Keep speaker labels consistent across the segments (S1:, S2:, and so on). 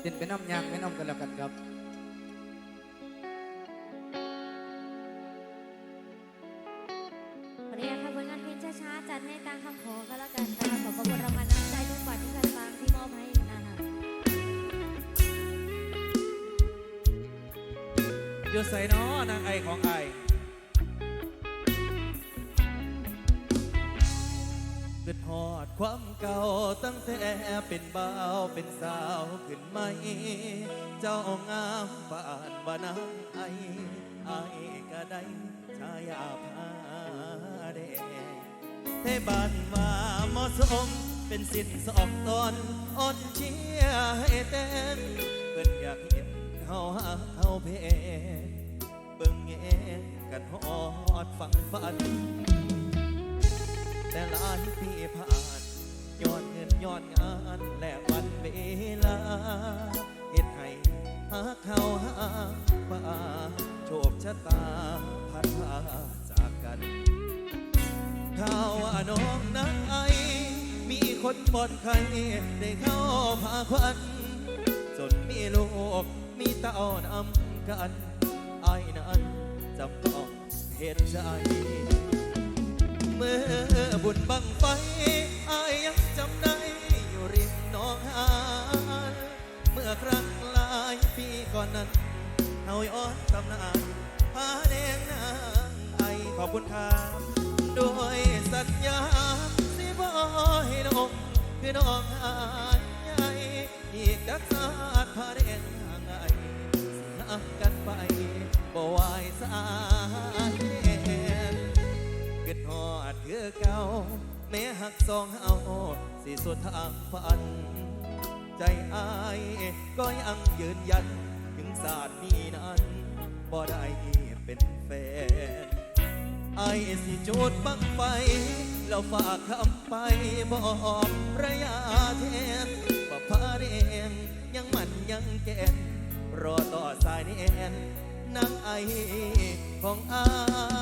S1: เต้นไปน้ำยางไปน้ำกันแล้วกันครับ
S2: วันนี้ค่ะผลงานเพลงช้าๆจัดให้ตามคำขอก็แล้วกันนะคะขอบพระคุณรางวัลน้ำใจทุกบาททุกสตางค์ที่มอบให้นะคะ
S3: อยู่ใส่น้อนางไอของไอเกิดหอดความเก่าตั้งแต่เป็นบ่าวเป็นสาวขึ้น ไหม เจ้างามปานว่านางไอไอก็ได้ชายาพาแดเทบานว่าเหมาะสมเป็นสินสองตอนอ่อนเชียร์ให้เต้นเพิ่นอยากเห็นเฮาหาเฮาเพเบิ่งแงกันฮอดฟังฝัน แต่หลายปีผ่าน ย้อนเงินย้อนงานและวันเวลาเฮ็ดให้หาเขาหาว่าโชคชะตาพัดพาจากกันข่าวว่าน้องนางไอ มีคนปอดใครได้เข้าพาควันจนมีลูกมีเต้านอำกันไอ้นั้นจำต้องเห็นใจ เมื่อบุญบังไฟอายยังจำได้อยู่ริมหน้องหานเมื่อครั้งหลายปีก่อนนั้นเฮาย้อนตำนานพาแดงนางไอขอบคุณครับโดยสัญญาสิบ่ให้น้องคือน้องหายใหญ่อีกจักสาดพาแดงนางไอสิหักกันไปบ่ไหวสาย คือเก่า แม้หักสองเฮาสิสุดทางฝัน ใจอายก็ยังยืนยัน ถึงศาสตร์นี้นั้นบ่ได้เป็นแฟนไอายสิจุดบังไฟแล้วฝากคำไปบอกระยะแทนว่าพาแดงยังมันยังแกนรอต่อสายแนนนางไอของอาย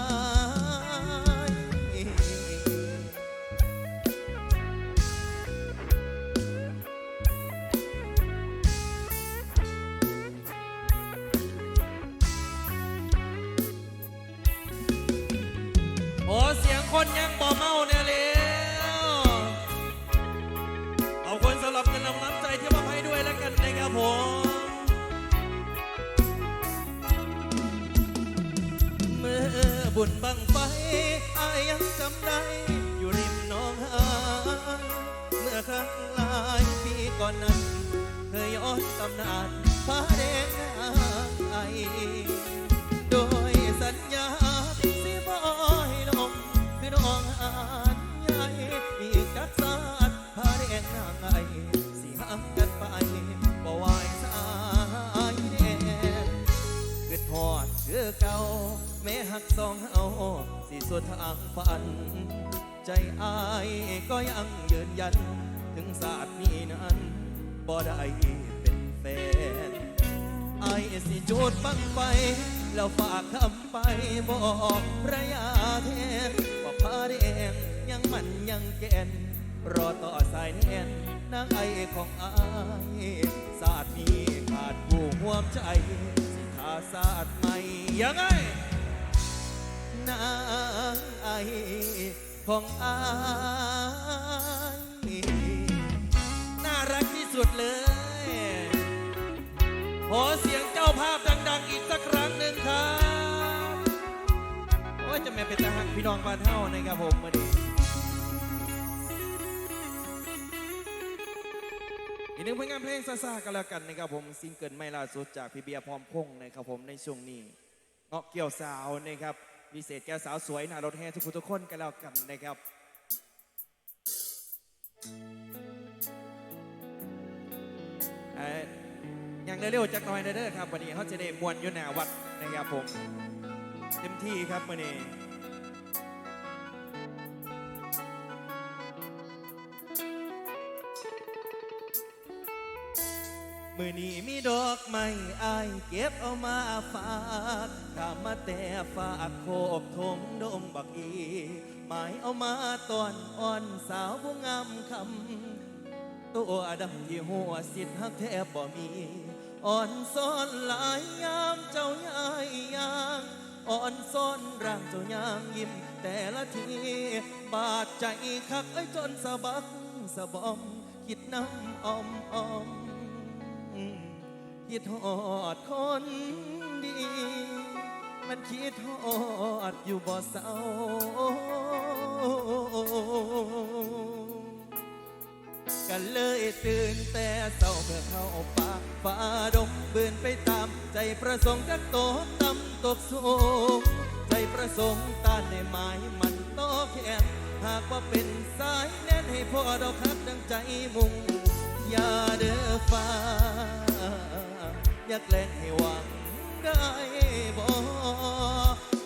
S3: ัน ถึงศาสตร์นี้นั้นบ่ได้เป็นแฟนไอายสิจุดบังไฟแล้วฝากคำไปบอกระยะแทนว่าพาแดงยังมันยังแกน รอต่อสายแนนนางไอของอายศาสตร์นี้ขาดผู้ห่วมใจสิทาศาสตร์ใหม่ยังไงนางไอของอาย รักที่สุดเลย ขอเสียงเจ้าภาพดัง ๆ อีกสักครั้งหนึ่งครับโอ้ยจะแม่เป็นทหารพี่น้องบ้านเฮานะครับผมมาดีอีกหนึ่งผลงานเพลงซ่าๆกันแล้วกันนะครับผมซิงเกิลไม่ล่าสุดจากพี่เบียร์พร้อมพงษ์นะครับผมในช่วงนี้เงาะเกี่ยวสาวนะครับพิเศษแก้วสาวสวยหน้ารถแห่ทุกคนทุกคนกันแล้วกันนะครับ เอ่ออย่างเร็วๆจากหน้อยเด้อครับวันนี้เขาจะได้มวนอยู่หน้าวัดนะครับผมเต็มที่ครับวันนี้มือนี้มีดอกไม้อายเก็บเอามาฝากข้ามาแต่ฝากโคบทมดมบักอี หมายเอามาตอนอ่อนสาวผู้งามคำ ตัวดำที่หัวสิทธิ์หักแทบบ่มี อ่อนซ้อนหลายยามเจ้ายายยางอ่อนซ้อนร่างเจ้ายางยิ้ม แต่ละที บาดใจคักไอ้จนสะบักสะบอม คิดน้ำอมอมคิดหอดคนดี มันคิดหอดอยู่บ่เศร้า กันเลยตื่นแต่เศร้าเพื่อเข้าป่าฝ่าดงเบืนไปตาม ใจประสงค์จักโตต่ำตกสูงใจประสงค์ต้านในไม้มันโตแขนหากว่าเป็นสายแน่นให้พ่อเราคักดังใจมุ่งอย่าเด้อฟ้าอยากแลงให้หวังได้บ่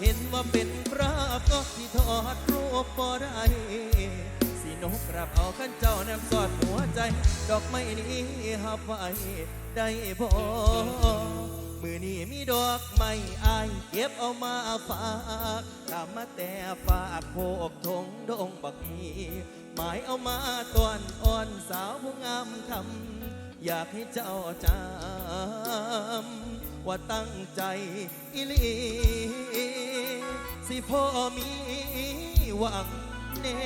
S3: เห็นว่าเป็นพระก็ที่ทอดรูปบ่ได้ กกราบเอาขันเจ้าแนมสอดหัวใจ ดอกไม้นี้หับไว้ได้บ่มือนี้มีดอกไม้อายเก็บเอามาฝากตามมาแต่ฝากโพกทงดงบักมีหมายเอามาตอนอ่อนสาวผู้งามคำอยากให้เจ้าจำว่าตั้งใจอีหลีสิพ่อมีหวังแน่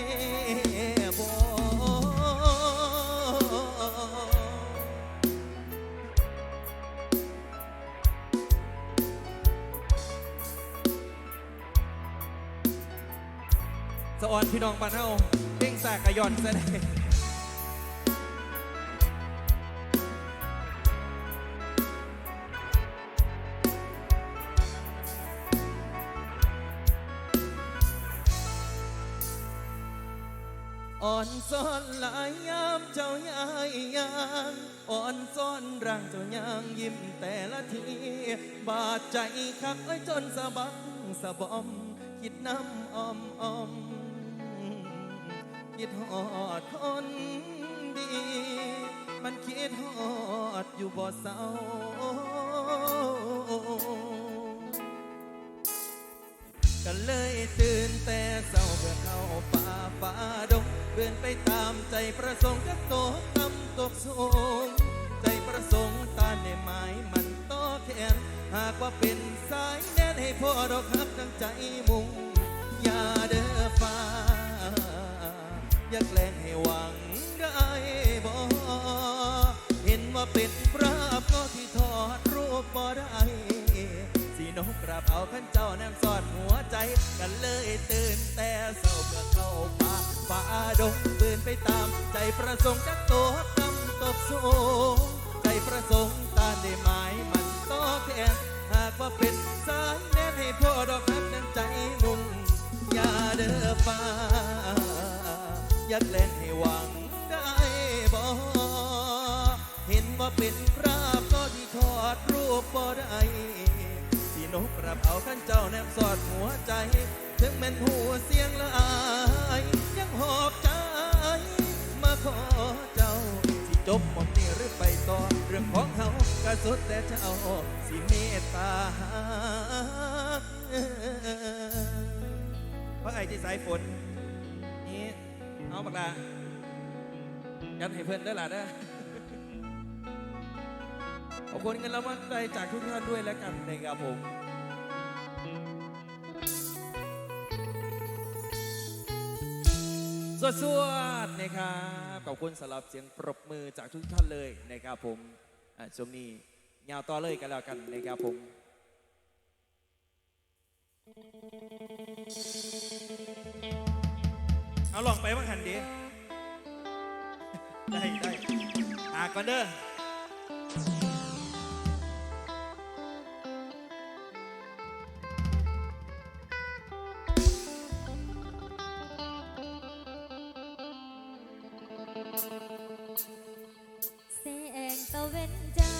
S3: สะออนพี่น้องบ้านเฮาเด้งสากกะย่อนซะได้อ่อนซ้อนหลายยามเจ้ายายยางอ่อนซ้อนร่างเจ้ายางยิ้มแต่ละที บาดใจคักไอ้ยจนสะบักสะบอม คิดน้ำออมออม คิดหอดคนดี มันคิดหอดอยู่บ่เศร้าก็เลยตื่นแต่เศร้าเพื่อเข้าป่าฝ่าดงเดินไปตามใจประสงค์จะโตต่ำตกสูงใจประสงค์ตาในไม้มันต่อแขนหากว่าเป็นสายแน่นให้พ่อดอกฮักดังใจมุ่งอย่าเด้อฟ้า อยากแกล้งให้หวังได้บ่เห็นว่าเป็นพระก็ที่ทอดรูปบ่ได้สีนกกราบเอาขันเจ้าแนมสอดหัวใจกันเลยตื่นแต่เศร้าเพื่อเข้าป่าฝ่าดงปืนไปตาม ใจประสงค์จักตัวกำตกสูงใจประสงค์ตาได้หมายมันต่อแทนหากว่าเป็นสายแน่ให้พ่อดอกฮักนั้นใจมุ่งอย่าเด้อฟ้า อยากเล่นให้หวังได้บ่เห็นว่าเป็นพระก็ที่ทอดรูปบ่ได้สีนกกราบเอาขั้นเจ้าแนบสอดหัวใจ ถึงแม่นหูเสียงละอายยังหอบใจ มาขอเจ้าสิจบหมองนี้หรือไปต่อเรื่องของเฮาก็สุดแต่เจ้าสิเมตตาพระไอ้ที่สายฝน เอาบักลายัดให้เพื่อนได้อล่ะเด้อขอบคุณเงินรางวัลใจจากทุกท่านด้วยแล้วกันนะครับผมสวดสดๆนะครับขอบคุณสำหรับเสียงปรบมือจากทุกท่านเลยนะครับผมช่วงนี้ยาวต่อเลยกันแล้วกันนะครับผม เอาลองไปบ้างหันดีได้ได้อากก่อนเด้อ
S2: แสงตะเวนจ้า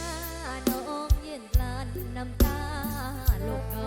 S2: น้องยืนกลั้นน้ำตาลูกเขา